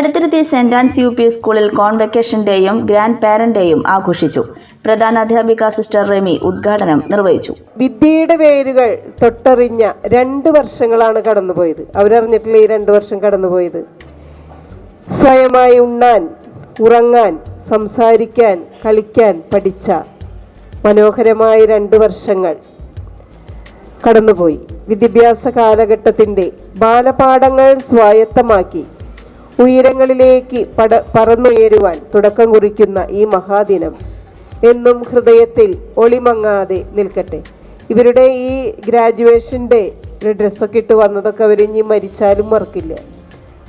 Edathiruthi Saint Ann's U P സ്കൂളിൽ convocation ഡേയും grand parent ഡേയും ആഘോഷിച്ചു. പ്രധാന അധ്യാപിക സിസ്റ്റർ റെമി ഉദ്ഘാടനം നിർവഹിച്ചു. വിദ്യയുടെ വേരുകൾ തൊട്ടറിഞ്ഞ രണ്ട് വർഷങ്ങളാണ് കടന്നുപോയത്. അവരറിഞ്ഞിട്ടില്ല ഈ രണ്ട് വർഷം കടന്നുപോയത്? സ്വയമായി ഉണ്ണാൻ ഉറങ്ങാൻ സംസാരിക്കാൻ കളിക്കാൻ പഠിച്ച മനോഹരമായ രണ്ട് വർഷങ്ങൾ കടന്നുപോയി. വിദ്യാഭ്യാസ കാലഘട്ടത്തിന്റെ ബാലപാഠങ്ങൾ സ്വായത്തമാക്കി. ഉയരങ്ങളിലേക്ക് പട പറന്നുയരുവാൻ തുടക്കം കുറിക്കുന്ന ഈ മഹാദിനം എന്നും ഹൃദയത്തിൽ ഒളിമങ്ങാതെ നിൽക്കട്ടെ. ഇവരുടെ ഈ ഗ്രാജുവേഷന്റെ ഒരു ഡ്രസ്സൊക്കെ ഇട്ട് വന്നതൊക്കെ അവരിഞ്ഞി മരിച്ചാലും മറക്കില്ല.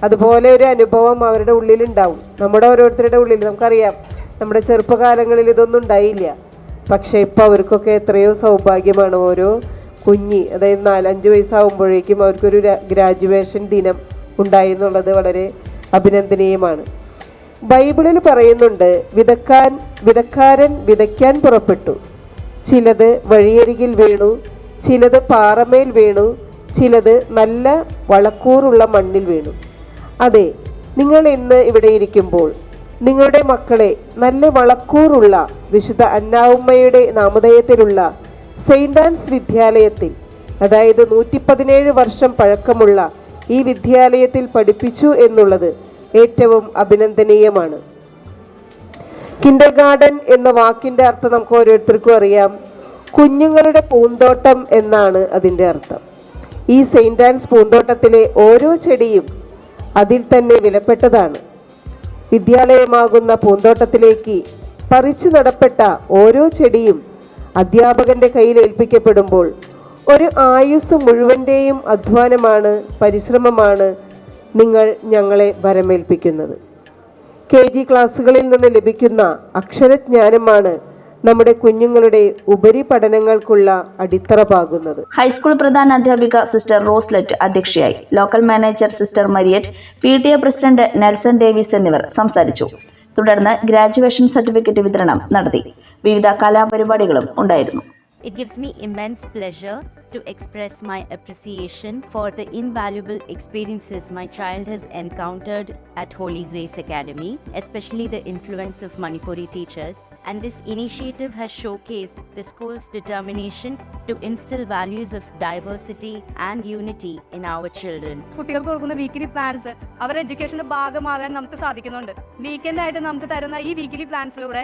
അതുപോലെ ഒരു അനുഭവം അവരുടെ ഉള്ളിലുണ്ടാവും. നമ്മുടെ ഓരോരുത്തരുടെ ഉള്ളിൽ നമുക്കറിയാം നമ്മുടെ ചെറുപ്പകാലങ്ങളിൽ ഇതൊന്നും ഉണ്ടായില്ല. പക്ഷേ ഇപ്പോൾ അവർക്കൊക്കെ എത്രയോ സൗഭാഗ്യമാണ് ഓരോ കുഞ്ഞി അതായത് നാലഞ്ച് വയസ്സാവുമ്പോഴേക്കും അവർക്കൊരു ഗ്രാജുവേഷൻ ദിനം ഉണ്ടായി എന്നുള്ളത് വളരെ അഭിനന്ദനീയമാണ്. ബൈബിളിൽ പറയുന്നുണ്ട് വിതക്കാൻ വിതക്കാരൻ വിതയ്ക്കാൻ പുറപ്പെട്ടു. ചിലത് വഴിയരികിൽ വീണു ചിലത് പാറമേൽ വീണു ചിലത് നല്ല വളക്കൂറുള്ള മണ്ണിൽ വീണു. അതെ നിങ്ങൾ ഇന്ന് ഇവിടെ ഇരിക്കുമ്പോൾ നിങ്ങളുടെ മക്കളെ നല്ല വളക്കൂറുള്ള വിശുദ്ധ അന്നാവുമ്മയുടെ നാമധേയത്തിലുള്ള സെയിന്റ് ആൻസ് വിദ്യാലയത്തിൽ അതായത് നൂറ്റി വർഷം പഴക്കമുള്ള ഈ വിദ്യാലയത്തിൽ പഠിപ്പിച്ചു എന്നുള്ളത് ഏറ്റവും അഭിനന്ദനീയമാണ്. കിൻഡർ ഗാർഡൻ എന്ന വാക്കിന്റെ അർത്ഥം നമുക്ക് ഓരോരുത്തർക്കും അറിയാം. കുഞ്ഞുങ്ങളുടെ പൂന്തോട്ടം എന്നാണ് അതിന്റെ അർത്ഥം. ഈ സെയിന്റ് ആൻസ് പൂന്തോട്ടത്തിലെ ഓരോ ചെടിയും അതിൽ തന്നെ വിലപ്പെട്ടതാണ്. വിദ്യാലയമാകുന്ന പൂന്തോട്ടത്തിലേക്ക് പറിച്ചു നടപ്പെട്ട ഓരോ ചെടിയും അധ്യാപകന്റെ കയ്യിൽ ഏൽപ്പിക്കപ്പെടുമ്പോൾ ഒരു ആയുസ് മുഴുവന്റെയും അധ്വാനമാണ് പരിശ്രമമാണ് നിങ്ങൾ ഞങ്ങളെ വരമേൽപ്പിക്കുന്നത്. കെ ജി ക്ലാസ്സുകളിൽ നിന്ന് ലഭിക്കുന്ന അക്ഷരജ്ഞാനമാണ് നമ്മുടെ കുഞ്ഞുങ്ങളുടെ ഉപരിപഠനങ്ങൾക്കുള്ള അടിത്തറ പാകുന്നത് ഹൈസ്കൂൾ പ്രധാന അധ്യാപിക സിസ്റ്റർ റോസ്ലെറ്റ് അധ്യക്ഷയായി. Local manager sister Mariet P T A president Nelson Davis എന്നിവർ സംസാരിച്ചു. തുടർന്ന് ഗ്രാജുവേഷൻ സർട്ടിഫിക്കറ്റ് വിതരണം നടത്തി. വിവിധ കലാപരിപാടികളും ഉണ്ടായിരുന്നു. It gives me immense pleasure to express my appreciation for the invaluable experiences my child has encountered at Holy Grace Academy, especially the influence of Manipuri teachers. And this initiative has showcased the school's determination to instill values of diversity and unity in our children. കുട്ടികൾക്ക് കൊടുക്കുന്ന plans സാധിക്കുന്നുണ്ട് തരുന്ന ഈ പ്ലാൻസിലൂടെ